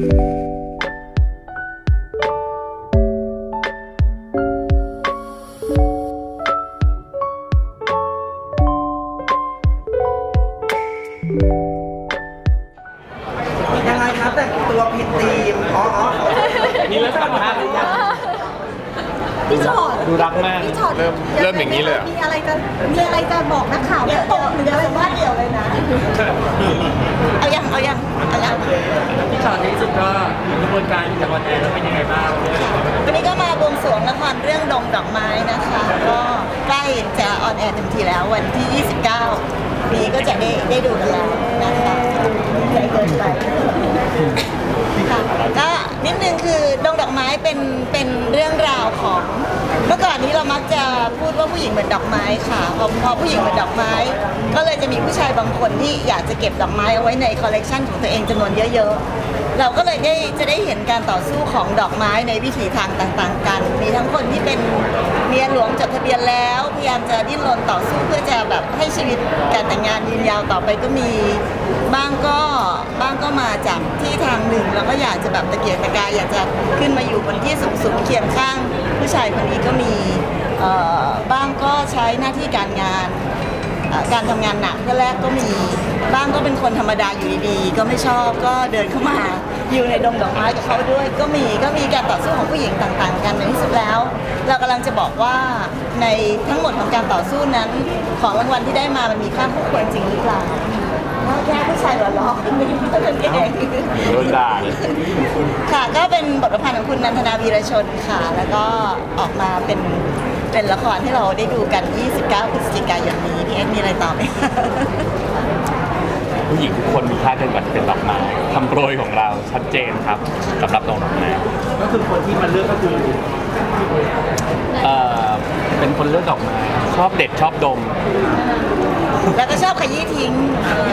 ยังไงครับแต่งตัวผิดธีมอ๋ออ๋อนี่เริ่มสัมภาษณ์หรือยังพี่ชอดดูรักมาก พี่ชอดเริ่มเริ่มอย่างนี้เลยเหรอ มีอะไรจะมีอะไรจะบอกนักข่าวเนี่ยตกหรืออะไรว่าเดียวเลยนะ เอายังเอายัง เอายังพี่ชอตในที่สุดก็กระบวนการจะวันแอร์แล้วเป็นยังไงบ้าง วันนี้ก็มาบวงสรวงละครเรื่องดงดอกไม้นะคะ ก็ใกล้จะออนแอร์เต็มทีแล้ววันที่ 29 นี้ก็จะได้ได้ดูกันแล้วนะคะใจเกินไปค่ะก็ นิดนึงคือดงดอกไม้เป็นเป็นเรื่องราวของ เมื่อก่อนนี้เรามักจะพูดว่าผู้หญิงเหมือนดอกไม้ค่ะพอพอผู้หญิงเหมือนดอกไม้ ก็เลยจะมีผู้ชายบางคนที่อยากจะเก็บดอกไม้เอาไว้ในคอลเลกชันของตัวเองจำนวนเยอะๆ เราก็เลยได้จะได้เห็นการต่อสู้ของดอกไม้ในวิถีทางต่างๆ กัน มีทั้งคนที่เป็นเมียหลวงจดทะเบียนแล้ว พยายามจะดิ้นรนต่อสู้เพื่อจะแบบให้ชีวิตการแต่งงานยืนยาวต่อไปก็มี บ้างก็บ้างก็มาจากที่ทางหนึ่งแล้วก็อยากจะแบบตะเกียกตะกายอยากจะขึ้นมาอยู่บนที่สูงๆเคียงข้าง ผู้ชายคนนี้ก็มีบ้างก็ใช้หน้าที่การงานการทำงานหนักเพื่อแรกก็มีบ้างก็เป็นคนธรรมดาอยู่ดีๆ ก็ไม่ชอบก็เดินเข้ามาอยู่ในดงดอกไม้กับเขาด้วย ก็มีก็มีการต่อสู้ของผู้หญิงต่างๆ กันในที่สุดแล้ว เรากำลังจะบอกว่าในทั้งหมดของการต่อสู้นั้น ของรางวัลที่ได้มามันมีค่าคู่ควรจริงหรือเปล่า แค่ผู้ชายหล่อๆเท่านั้นเองโดนด่าเลยค่ะ ก็เป็นบทประพันธ์ของคุณนันทนาวีรชนค่ะ แล้วก็ออกมาเป็นเป็นละครที่เราได้ดูกัน 29 พฤศจิกายนนี้พี่เอ็กซ์มีอะไรต่อไหมผู้หญิงทุกคนมีค่าเกินกว่าจะเป็นดอกไม้คำโปรยของเราชัดเจนครับสำหรับดอกไม้ก็คือคนที่มาเลือกก็คือเอ่อเป็นคนเลือกดอกไม้ชอบเด็ดชอบดม แล้วก็ชอบขยี้ทิ้ง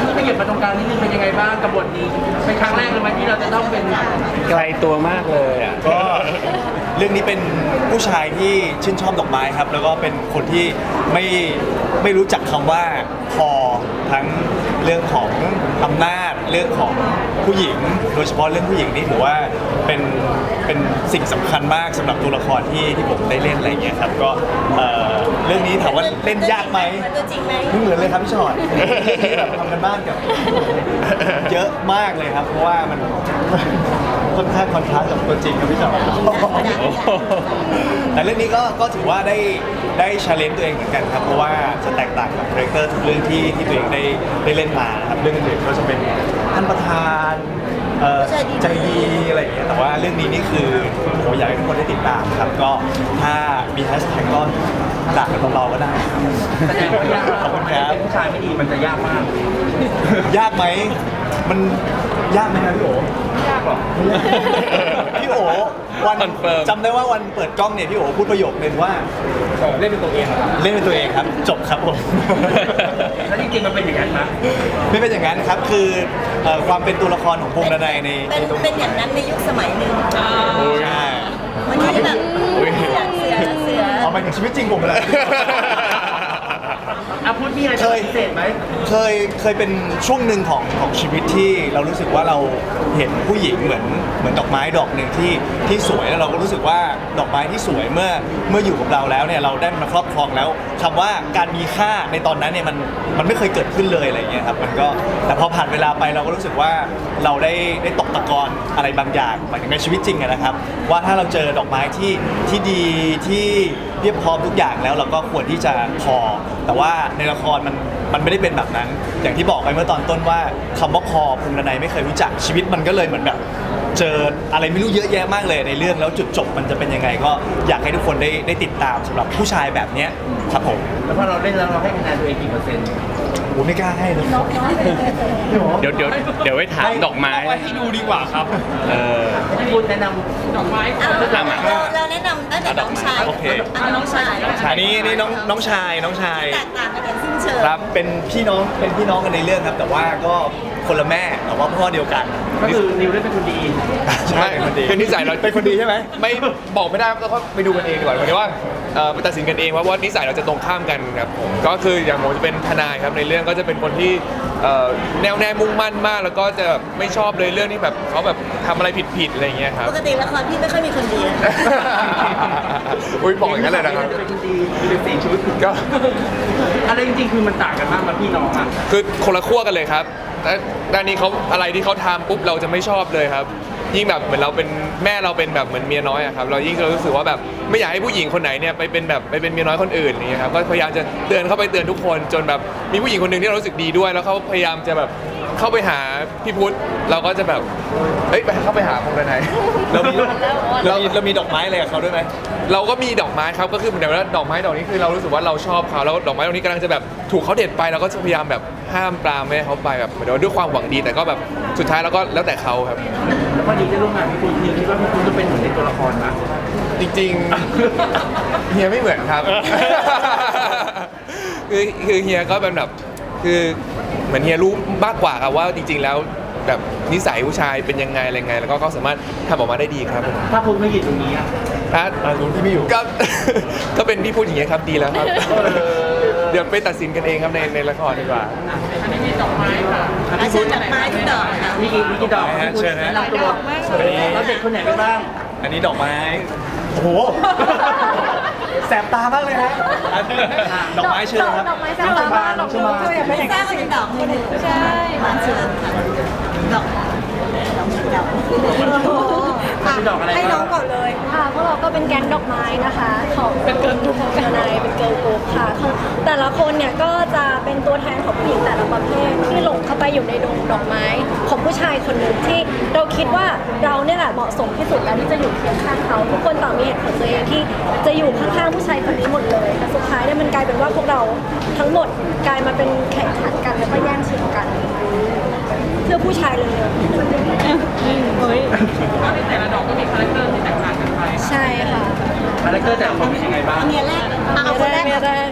นี่ขยับมาตรงกลางนิดนึงเป็นยังไงบ้างกับบทนี้เป็นครั้งแรกเลยไหมที่เราจะต้องเป็นไกลตัวมากเลยอะ ก็เรื่องนี้เป็นผู้ชายที่ชื่นชอบดอกไม้ครับ แล้วก็เป็นคนที่ไม่ไม่รู้จักคำว่าพอทั้งเรื่องของอำนาจเรื่องของผู้หญิง โดยเฉพาะเรื่องผู้หญิงนี่ถือว่าเป็นเป็นสิ่งสำคัญมากสำหรับตัวละครที่ที่ผมได้เล่นอะไรอย่างเงี้ยครับก็เอ่อ เรื่องนี้ถามว่าเล่นยากไหมเหมือนตัวจริงไหมไม่เหมือนเลยครับพี่ชอตเรื่องนี้แบบทำกันบ้านกับเยอะมากเลยครับ เพราะว่ามันค่อนข้างคอนทราสต์กับตัวจริงครับพี่ชอตแต่เรื่องนี้ก็ก็ถือว่าได้ได้ชาเลนจ์ตัวเองเหมือนกันครับ เพราะว่าจะแตกต่างกับคาแรคเตอร์ทุกเรื่องที่ที่ตัวเองได้ได้เล่นมานะครับเรื่องอื่นๆก็จะเป็นท่านประธาน เอ่อใจดีใจดีอะไรอย่างเงี้ยแต่ว่าเรื่องนี้นี่คือผมอยากให้ทุกคนได้ติดตามครับก็ถ้ามีแฮชแท็กก็ด่ากันเบาๆก็ได้ครับ แสดงว่ายากขอบคุณครับ เป็นผู้ชายไม่ดีมันจะยากมากยากไหม มันยากไหมครับพี่โอยากหรอ พี่โอวัน Confirm จำได้ว่าวันเปิดกล้องเนี่ยพี่โอพูดประโยคนึงว่าเล่นเป็นตัวเองเหรอครับเล่นเป็นตัวเองครับ จบครับผม แล้วจริงๆมันเป็นอย่างนั้นนะ ไม่เป็นอย่างนั้นครับคือเอ่อความเป็นตัวละครของพงษ์ดนัยในเป็นในตรงเป็นอย่างนั้นในยุคสมัยหนึ่งใช่มันที่แบบอุ๊ยเสือเสือเสือเอาไปถึงชีวิตจริงผมเลย อะพูดมีอะไรเคย พิเศษไหมเคยเคยเป็นช่วงหนึ่งของของชีวิตที่เรารู้สึกว่าเราเห็นผู้หญิงเหมือนเหมือนดอกไม้ดอกหนึ่งที่ที่สวยแล้วเราก็รู้สึกว่าดอกไม้ที่สวยเมื่อเมื่ออยู่กับเราแล้วเนี่ยเราได้มาครอบครองแล้วคำว่าการมีค่าในตอนนั้นเนี่ยมันมันไม่เคยเกิดขึ้นเลยอะไรอย่างเงี้ยครับมันก็แต่พอผ่านเวลาไปเราก็รู้สึกว่าเราได้ได้ตกตะกอนอะไรบางอย่างหมายถึงในชีวิตจริงอะนะครับ ว่าถ้าเราเจอดอกไม้ที่ที่ดีที่ เรียบพร้อมทุกอย่างแล้ว เราก็ควรที่จะพอ แต่ว่าในละครมันมันไม่ได้เป็นแบบนั้น อย่างที่บอกไปเมื่อตอนต้นว่าคำว่าพอภูมินายไม่เคยรู้จักชีวิตมันก็เลยเหมือนแบบ เจออะไรไม่รู้เยอะแยะมากเลยในเรื่องแล้วจุดจบมันจะเป็นยังไง ก็อยากให้ทุกคนได้ได้ติดตามสำหรับผู้ชายแบบเนี้ย ครับผมแล้วพอเราเล่นแล้วเราให้คะแนนตัวเองกี่เปอร์เซ็นต์ผมไม่กล้าให้เลยเดี๋ยวเดี๋ยวเดี๋ยวไว้ถามดอกไม้ให้ดูดีกว่าครับ เออพี่พูดแนะนำดอกไม้เอาตามมาเราเราแนะนำตั้งแต่น้องชายโอเค อันน้องชายอันนี้นี่น้องน้องชายน้องชายแตกต่างกันอย่างสิ้นเชิงครับเป็นพี่น้องเป็นพี่น้องกันในเรื่องครับ แต่ว่าก็ คคนละแม่แต่ว่าพ่อเดียวกัน ก็คือนิวได้เป็นคนดี ใช่เป็นคนดีคือนิสัยเราเป็นคนดีใช่ไหมไม่บอกไม่ได้ครับต้องไปดูกันเองดีกว่าหมายถึงว่าเอ่อไปตัดสินกันเองว่าว่านิสัยเราจะตรงข้ามกันครับผมก็คืออย่างผมจะเป็นทนายครับในเรื่องก็จะเป็นคนที่เอ่อแนวแน่มุ่งมั่นมาก แล้วก็จะแบบไม่ชอบเลยเรื่องที่แบบเขาแบบทำอะไรผิดๆอะไรอย่างเงี้ยครับปกติละครพี่ไม่ค่อยมีคนดีอุ้ยบอกอย่างนั้นเลยนะครับจะเป็นคนดีมีเป็นสี่ชุดก็ อะไรจริงๆคือมันต่างกันมากมาพี่น้องอะ คือคนละขั้วกันเลยครับ แต่ด้านนี้เขาอะไรที่เขาทำปุ๊บเราจะไม่ชอบเลยครับ ยิ่งแบบเหมือนเราเป็นแม่เราเป็นแบบเหมือนเมียน้อยอะครับเรายิ่งเรารู้สึกว่าแบบไม่อยากให้ผู้หญิงคนไหนเนี่ยไปเป็นแบบไปเป็นเมียน้อยคนอื่นอย่างเงี้ยครับก็พยายามจะเตือนเข้าไปเตือนทุกคนจนแบบมีผู้หญิงคนหนึ่งที่เรารู้สึกดีด้วย แล้วเขาพยายามจะแบบ เข้าไปหาพี่พุทธเราก็จะแบบเอ้ยไปเข้าไปหาคนไหนเรามีเรามีเรามีดอกไม้อะไรกับเขาด้วยไหม เราก็มีดอกไม้ครับก็คือเหมือนว่าดอกไม้ดอกนี้คือเรารู้สึกว่าเราชอบเขาแล้วดอกไม้ดอกนี้กำลังจะแบบถูกเขาเด็ดไปเราก็จะพยายามแบบห้ามปรามไม่ให้เขาไปแบบเหมือนว่าด้วยความหวังดีแต่ก็แบบสุดท้ายเราก็แล้วแต่เขาครับ แล้วพอดีได้ร่วมงานพี่คุณนิวคิดว่าพี่คุณจะเป็นเหมือนในตัวละครนะจริงๆ เฮียไม่เหมือนครับ คือคือเฮียก็เป็นแบบคือ เหมือนเฮียรู้มากกว่าครับว่าจริง ๆ แล้วแบบนิสัยผู้ชายเป็นยังไงอะไรไง แล้วก็เขาสามารถทำออกมาได้ดีครับผมถ้าคุณไม่ยืนตรงนี้อะอะอ่ารู้ที่ไม่อยู่ ก็ ก็เป็นพี่พูดอย่างเงี้ยครับดีแล้วครับ เดี๋ยวไปตัดสินกันเองครับในในละครดีกว่า อาเชิญดอกไม้ทุกดอกค่ะมีกี่มีกี่ดอกนะฮะพี่คุณเชิญนะแนะนำตัวเราเด็กคนไหนไปบ้างอันนี้ดอกไม้ โอ้โห แสบตามากเลยฮะอันนี้ดอกไม้เชิญครับน้องชบาน้องชบาไม่ทราบว่าเป็นดอกมือหนึ่งใช่มาเชิญค่ะดอกดอก ดอกมีดอกอะไรให้น้องบ้างก่อนเลยค่ะพวกเราก็เป็นแก๊งดอกไม้นะคะของเป็นเกิร์ลกรุ๊ปของทนายเป็นเกิร์ลกรุ๊ปค่ะของแต่ละคนเนี่ยก็จะเป็นตัวแทนของผู้หญิงแต่ละประเภทที่หลงเข้าไปอยู่ในดงดอกไม้ ของผู้ชายคนหนึ่งที่เราคิดว่าเราเนี่ยแหละเหมาะสมที่สุดแล้วที่จะอยู่เคียงข้างเขาทุกคนต่างมีเหตุผลตัวเองที่จะอยู่ข้างๆผู้ชายคนนี้หมดเลยแต่สุดท้ายเนี่ยมันกลายเป็นว่าพวกเราทั้งหมดกลายมาเป็นแข่งขันกันแล้วก็แย่งชิงกัน เพื่อผู้ชายเลยใช่ค่ะ คาแรคเตอร์แต่ละคนเป็นยังไงบ้าง เมียแรกเอาคนแรก เมียแรก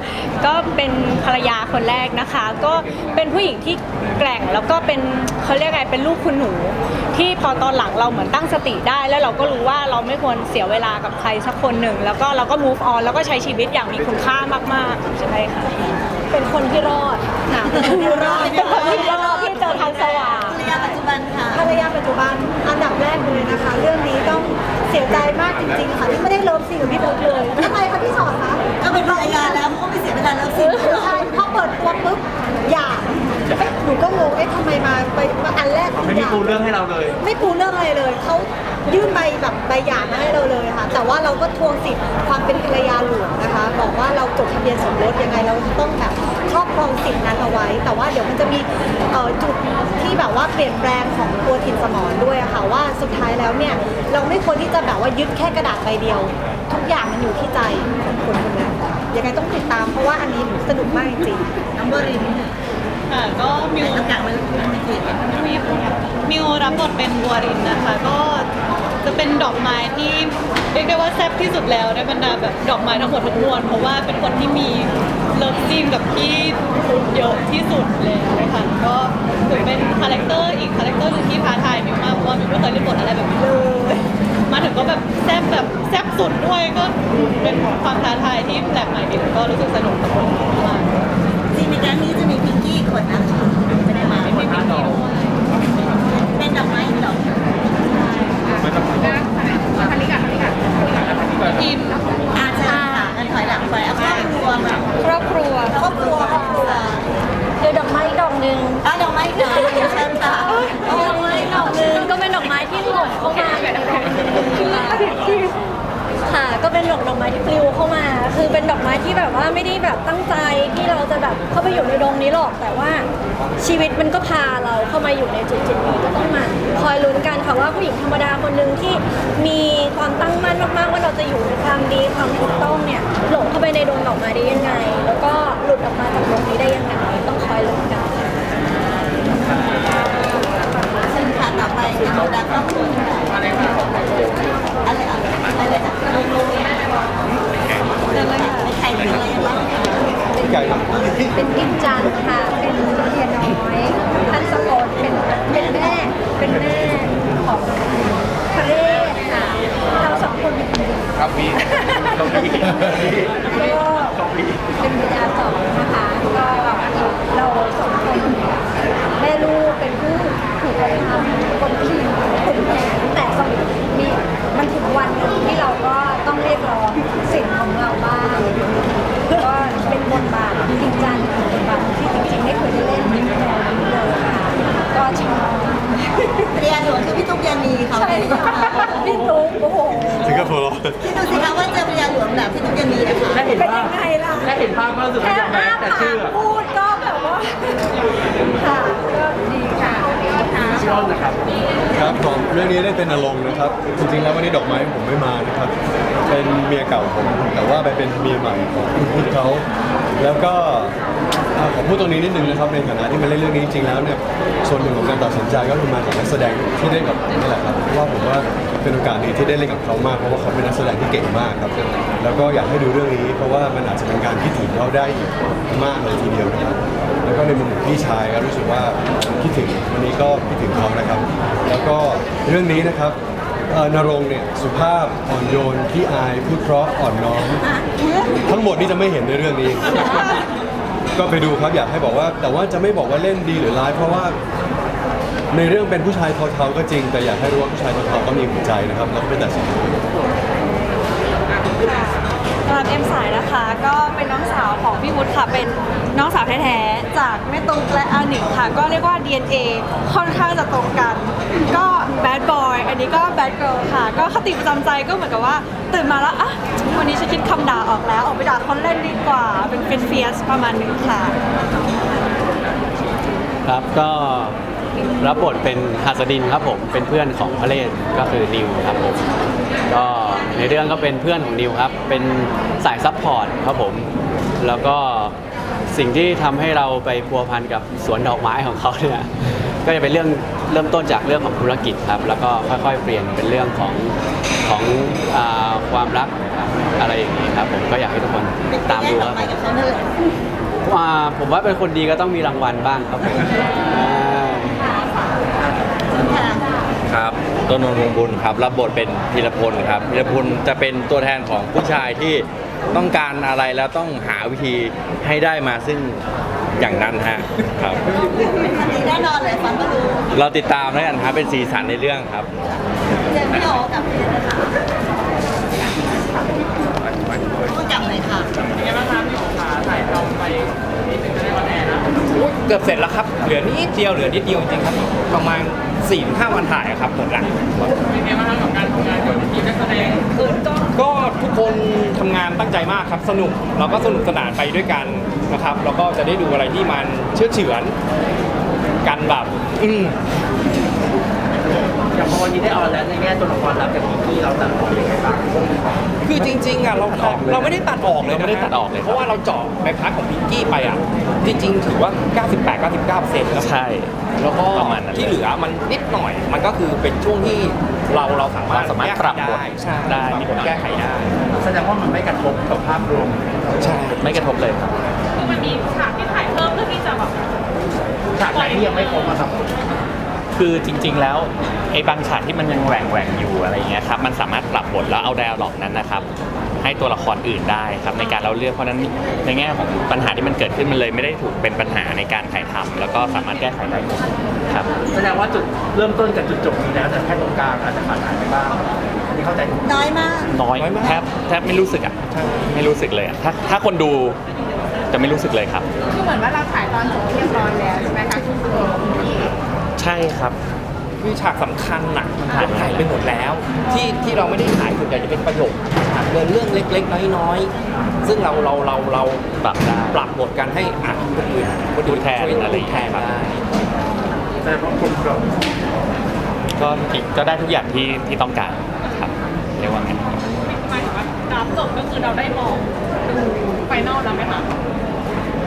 ก็เป็นภรรยา คนแรกนะคะ ก็เป็นผู้หญิงที่แกร่งแล้วก็เป็นเขาเรียกไงเป็นลูกคุณหนู ที่พอตอนหลังเราเหมือนตั้งสติได้ แล้วเราก็รู้ว่าเราไม่ควรเสียเวลากับใครสักคนหนึ่ง แล้วก็เราก็ move on แล้วก็ใช้ชีวิตอย่างมีคุณค่ามากๆใช่ค่ะเป็นคนที่รอดค่ะเป็นคนที่รอดเป็นคนที่รอดที่เจอทางสว่างภรรยาปัจจุบันค่ะภรรยาปัจจุบันอันดับแรกเลยนะคะ เรื่องนี้ต้องเสียใจมากจริงๆค่ะที่ไม่ได้เลิฟซีนกับพี่ตุ๊กเลยทำไมคะพี่ชอตคะก็เป็นภรรยาแล้วเขาไม่เสียเวลาแล้วสิใช่พอเปิดตัวปุ๊บอย่าเอ๊ะหนูก็งงเอ๊ะทำไมมาไปมาอันแรกไม่มีปูเรื่องให้เราเลย ไม่ปูเรื่องอะไรเลยเขายื่นใบแบบใบหย่ามาให้เราเลยค่ะ แต่ว่าเราก็ทวงสิทธิ์ความเป็นภรรยาหลวงนะคะ บอกว่าเราจดทะเบียนสมรสยังไงเราต้องแบบค รอบครองสิทธินั้นเอาไว้ แต่ว่าเดี๋ยวมันจะมีจุดที่แบบว่าเปลี่ยนแปลงของตัวถิ่นสมรด้วยค่ะว่าสุดท้ายแล้วเนี่ยเราไม่ควรที่จะแบบว่ายึดแค่กระดาษใบเดียว ทุกอย่างมันอยู่ที่ใจของคนคนนั้นยังไงต้องติดตามเพราะว่าอันนี้สนุกมากจริงน้องบรินค่ะก็มิวทุกอย่างมันมันไม่ผิดมิวรับบทเป็นบัวรินนะคะ ก็ จะเป็นดอกไม้ที่เรียกได้ว่าแซ่บที่สุดแล้วในบรรดาแบบดอกไม้ทั้งหมดทั้งมวลเพราะว่าเป็นคนที่มีเลิฟซีนกับพี่เยอะที่สุดเลยนะคะก็ถือเป็นคาแรคเตอร์อีกคาแรคเตอร์หนึงที่ท้าทายมิวมากเพราะว่ามิวไม่เคยเล่นบทอะไรแบบนี้เลยมาถึงก็แบบแซ่บแบบแซ่บสุดด้วยก็เป็นความท้าทายที่แปลกใหม่ดีก็รู้สึกสนุกกับบทนี้มาก จริงในแก๊งนี้จะมีพิงกี้อีกคนนะคะไม่ได้มาเป็นดอกไม้อีกดอก ทีม อาเชิญค่ะงั้นถอยหลังไปเอาครอบครัวมา ครอบครัว ครอบครัวครอบครัว เดี๋ยวดอกไม้ดอกหนึ่ง อะดอกไม้อีกดอกหนึ่งเชิญค่ะเอาดอกไม้ดอกหนึ่ง ก็เป็นดอกไม้ที่หล่นเข้ามาค่ะ ก็เป็นดอกดอกไม้ที่ปลิวเข้ามา คือเป็นดอกไม้ที่แบบว่าไม่ได้แบบตั้งใจที่เราจะแบบเข้าไปอยู่ในดงนี้หรอก แต่ว่าชีวิต มันก็พาเราเข้ามาอยู่ในจุดจุดๆนี้ก็ต้องมาคอยลุ้นกันค่ะว่าผู้หญิงธรรมดาคนหนึ่งที่มีความตั้งมั่นมากๆ ว่าเราจะอยู่ในความดีความถูกต้องเนี่ยหลงเข้าไปในดงดอกไม้ได้ยังไง แล้วก็หลุดออกมาจากดงนี้ได้ยังไงต้องคอยลุ้นกันค่ะเชิญค่ะต่อไปธรรมดาครอบครัวค่ะอะไรอะไรอะไรนะไม่ใครเป็นอะ อยากทำเป็นดินจันทร์ค่ะ เป็นเทียน้อยท่านสกตเป็นเป็นแม่ เป็นแม่ของพะเรศค่ะ เราสองคนเป็นคนเดียวครับมีต้อมี ก็เป็นบิดาสองนะคะก็ บทบาทจริงจังบทบาทที่จริงๆไม่เคยได้เล่นมาก่อนเลยค่ะก็ชอบเรียนหลวงคือพี่ตุ๊กยานีเขาใช่ค่ะพี่ตุ๊กโอ้โหสิงคโปร์คิดดูสิคะว่าเจอภรรยาหลวงแบบพี่ตุ๊กยานีนะคะและเห็นเป็นภายัพงไงล่ะและเห็นภาพก็รู้สึกแค่ว่าจะแม้อ้าแต่ปาชื่อกพูดก็แบบว่าค่ะก็ดีค่ะ ชื่ออ้นนะครับ ครับผมเรื่องนี้ได้เป็นอารมณ์นะครับ จริงๆแล้ววันนี้ดอกไม้ผมไม่มานะครับ เป็นเมียเก่าผม แต่ว่าไปเป็นเมียใหม่ของคุณพุทธเขาแล้วก็ ขอพูดตรงนี้นิดนึงนะครับในฐานะที่มาเล่นเรื่องนี้จริงๆแล้วเนี่ยส่วนหนึ่งของการตัดสินใจก็คือมาจากนักแสดงที่ได้กับผมนี่แหละครับเพราะว่าผมว่าเป็นโอกาสดีที่ได้เล่นกับเขามากเพราะว่าเขาเป็นนักแสดงที่เก่งมากครับแล้วก็อยากให้ดูเรื่องนี้เพราะว่ามันอาจจะเป็นการคิดถึงเขาได้อีกมากเลยทีเดียวนะครับแล้วก็ในมุมของพี่ชายก็รู้สึกว่าคิดถึงวันนี้ก็คิดถึงเขานะครับ แล้วก็เรื่องนี้นะครับนรงเนี่ยสุภาพอ่อนโยนขี้อายพูดเพราะอ่อนน้อมทั้งหมดนี้จะไม่เห็นในเรื่องนี้ ก็ไปดูครับอยากให้บอกว่า แต่ว่าจะไม่บอกว่าเล่นดีหรือร้าย เพราะว่าในเรื่องเป็นผู้ชายเทาๆก็จริง แต่อยากให้รู้ว่าผู้ชายเทาๆก็มีหัวใจนะครับแล้วก็เป็นแตัดสิน สำหรับเอ็มสายนะคะ ก็เป็นน้องสาวของพี่วุฒิค่ะ เป็นน้องสาวแท้ๆ จากแม่ตุ๊กและอาหนิงค่ะ ก็เรียกว่า DNA ค่อนข้างจะตรงกัน ก็ bad boy อันนี้ก็ bad girl ค่ะ ก็คติประจำใจก็เหมือนกับว่า ตื่นมาแล้วอะวันนี้ฉันคิดคำด่าออกแล้ว ออกไปด่าคนเล่นดีกว่า เป็นเฟนเฟียสประมาณนึงค่ะ ครับก็รับบทเป็นหัสดินครับผมเป็นเพื่อนของพระเลศก็คือนิวครับผมก็ ในเรื่องก็เป็นเพื่อนของนิวครับ เป็นสายซัพพอร์ตครับผม แล้วก็สิ่งที่ทำให้เราไปพัวพันกับสวนดอกไม้ของเขาเนี่ย ก็จะเป็นเรื่องเริ่มต้นจากเรื่องของธุรกิจครับ แล้วก็ค่อยๆเปลี่ยนเป็นเรื่องของของอาความรักอะไรอย่างนี้ครับผมก็อยากให้ทุกคนตามแยดูกดคอรักบไม้กับเขานั่นแหละอ่าผมว่าเป็นคนดีก็ต้องมีรางวัลบ้างครับผมอ่า ค่ะ ครับ ต้นนนท์วงบุญครับ รับบทเป็นพีรพลครับพีรพลจะเป็นตัวแทนของผู้ชายที่ต้องการอะไรแล้วต้องหาวิธีให้ได้มาซึ่งอย่างนั้นฮะครับอันนี้แน่นอนเลยฟังก็รู้เราติดตามแล้วกันครับเป็นสีสันในเรื่องครับ เจนพี่โอกับเจนนะคะพูดกับเลยค่ะเกือบเสร็จแล้วครับ เหลือนิดเดียว เหลือนิดเดียวจริงๆครับ ประมาณ 4ี่ห้าวันถ่ายอะครับหมดละก็ทุกคนทำงานตั้งใจมากครับสนุกเราก็สนุกสนานไปด้วยกันนะครับแล้วก็จะได้ดูอะไรที่มันเชื่อเฉือนกันแบบอืม อย่างพอวันนี้ได้ออนแล้วในแง่ตัวละครลับกับพิงกี้เราตัดออกยังไงบ้างคือจริงๆอะเราเราไม่ได้ตัดออกเลยนะเราไม่ได้ตัดออกเลยครับเพราะว่าเราเจาะในพาร์ทของพิงกี้ไปอะจริงๆ ถือว่า 98 99เปอร์เซ็นต์แล้วใช่ แล้วก็ประมาณนั้นเลย ที่เหลือมันนิดหน่อย มันก็คือเป็นช่วงที่เราเราสามารถเราสามารถแก้ไขปรับบทได้ใช่ได้ปรับนิดบหน่ทอย แก้ไขได้แสดงว่ามันไม่กระทบกับภาพรวมใช่ ไม่กระทบเลยครับมันมีฉากที่ถ่ายเพิ่มเพื่อที่จะแบบฉากไหนที่ยังไม่ครบอะครับ คือจริง ๆ แล้วไอ้บางฉากที่มันยังแหว่งแหว่งๆอยู่อะไรเงี้ยครับมันสามารถปรับบทแล้วเอาแดร์ล็อกนั้นนะครับ ให้ตัวละครอื่นได้ครับในการเล่าเรื่องเพราะฉะนั้นในแง่ของปัญหาที่มันเกิดขึ้นมันเลยไม่ได้ถูกเป็นปัญหาในการถ่ายทำแล้วก็สามารถแก้ไขได้หมดครับ แสดงว่าจุดเริ่มต้นกับจุดจบมีแล้วแต่แค่ตรงกลางอาจจะขาดหายไปบ้างอันนี้เข้าใจถูก น้อยมาก น้อยแทบแทบไม่รู้สึกอะไม่รู้สึกเลยอะถ้าถ้าคนดูจะไม่รู้สึกเลยครับ คือเหมือนว่าเราถ่ายตอนจบเรียบร้อยแล้วใช่ไหมคะ ใช่ครับ คือฉากสำคัญน่ะเราถ่ายไปหมดแล้ว ที่ที่เราไม่ได้ถ่ายส่วนใหญ่จะเป็นประโยคฉากเดินเรื่องเล็กๆ น้อยๆ ซึ่งเราเราเราเราปรับได้ ปรับบทกันให้อะคนอื่นคนดูอื่นแทนช่วยอะไรอย่างแทเงี้นยครับ ได้ แต่เพราะกลมกล่อมก็ก็ได้ทุกอย่างที่ที่ต้องการครับเรียกว่าไงหมายถึงว่าดราฟจบก็คือเราได้มองดูไฟนอลแล้วไหมคะ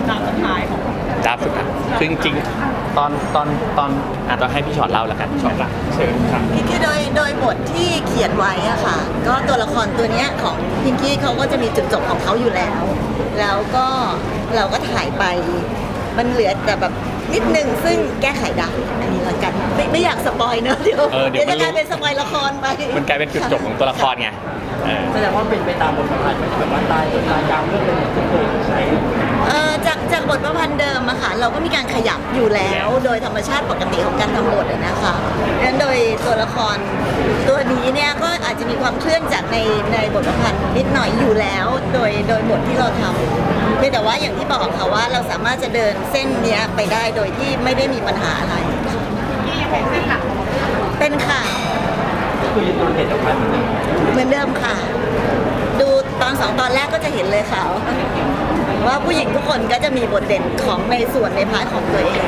ดราฟสุดท้ายของ จ้าบสุดอะคือจริงๆตอนตอนตอนอะต้องให้พี่ชอตเล่าแล้วกันชอตละเชิญครับคือคือโดยโดยบทที่เขียนไว้อะค่ะ ก็ตัวละครตัวเนี้ยของพิงกี้เขาก็จะมีจุดจบของเขาอยู่แล้ว แล้วก็เราก็ถ่ายไป มันเหลือแต่แบบนิดนึงซึ่งแก้ไขได้อันนี้ละกันไม่ไม่อยากสปอยเนอะเดี๋ยวเออเดี๋ยวจะมันรู้กลายเป็นสปอยละครไปมันกลายเป็นจุดจบของตัวละครไงเออ แสดงว่าเป็นไปตามบทประพันธ์ไม่ใช่แบบว่าตายจนตายยาวเรื่องเป็นทุกคนใช่ เอ่อจากจากบทประพันธ์เดิมอะค่ะเราก็มีการขยับอยู่แล้ว โดยธรรมชาติปกติของการทำบทอะนะคะดังนั้นโดยตัวละครตัวนี้เนี่ยก็อาจจะมีความเคลื่อนจากในในบทประพันธ์นิดหน่อยอยู่แล้ว โดยโดยบทที่เราทำเพียงแต่ว่าอย่างที่บอกค่ะว่าเราสามารถจะเดินเส้นเนี้ยไปได้โดยที่ไม่ได้มีปัญหาอะไรเป็นค่ะคือยังโดนเห็นออกมาเหมือนเดิมเหมือนเดิมค่ะดู ตอนสองตอนแรกก็จะเห็นเลยค่ะ ว่าผู้หญิงทุกคนก็จะมีบทเด่นของในส่วนในพาร์ทของตัวเอง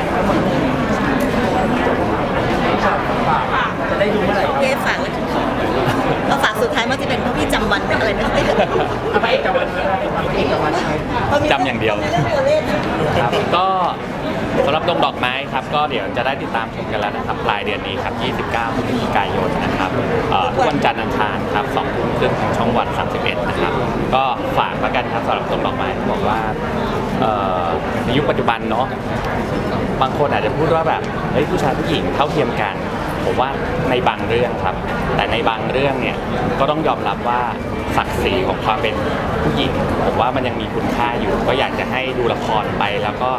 จะได้ดูเมื่อไหร่ครับเอ๊ะฝากไว้ถึงเขาก็ฝากสุดท้ายมันจะเป็นเพราะพี่จำวันอะไรไม่ค่อยได้เอาไปเอกวันชัยเอาไปเอกวันชัยจำอย่างเดียวเรื่องตัวเลขครับก็ สำหรับดงดอกไม้ครับก็เดี๋ยวจะได้ติดตามชมกันแล้วนะครับปลายเดือนนี้ครับ 29พฤศจิกายนนะครับเอ่อทุกวันจันทร์อังคารครับ2ทุ่มครึ่งทางช่องวัน 31 นะครับ ก็ฝากแล้วกันครับสำหรับดงดอกไม้ที่บอกว่าเอ่อในยุคปัจจุบันเนาะบางคนอาจจะพูดว่าแบบเฮ้ยผู้ชายผู้หญิงเท่าเทียมกัน ผมว่าในบางเรื่องครับ แต่ในบางเรื่องเนี่ยก็ต้องยอมรับว่า ศักดิ์ศรีของความเป็นผู้หญิงผมว่ามันยังมีคุณค่าอยู่ ก็อยากจะให้ดูละครไปแล้วก็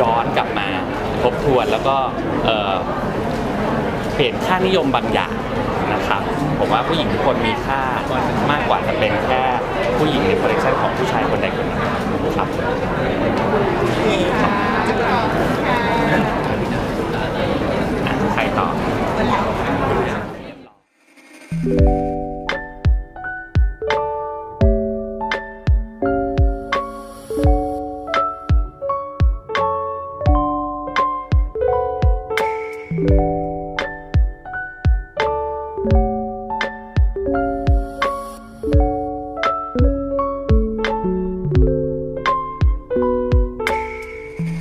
ย้อนกลับมาทบทวนแล้วก็เอ่อเปลี่ยนค่านิยมบางอย่างนะครับผมว่าผู้หญิงทุกคนมีค่ามากกว่าจะเป็นแค่ผู้หญิงในคอลเลคชันของผู้ชาย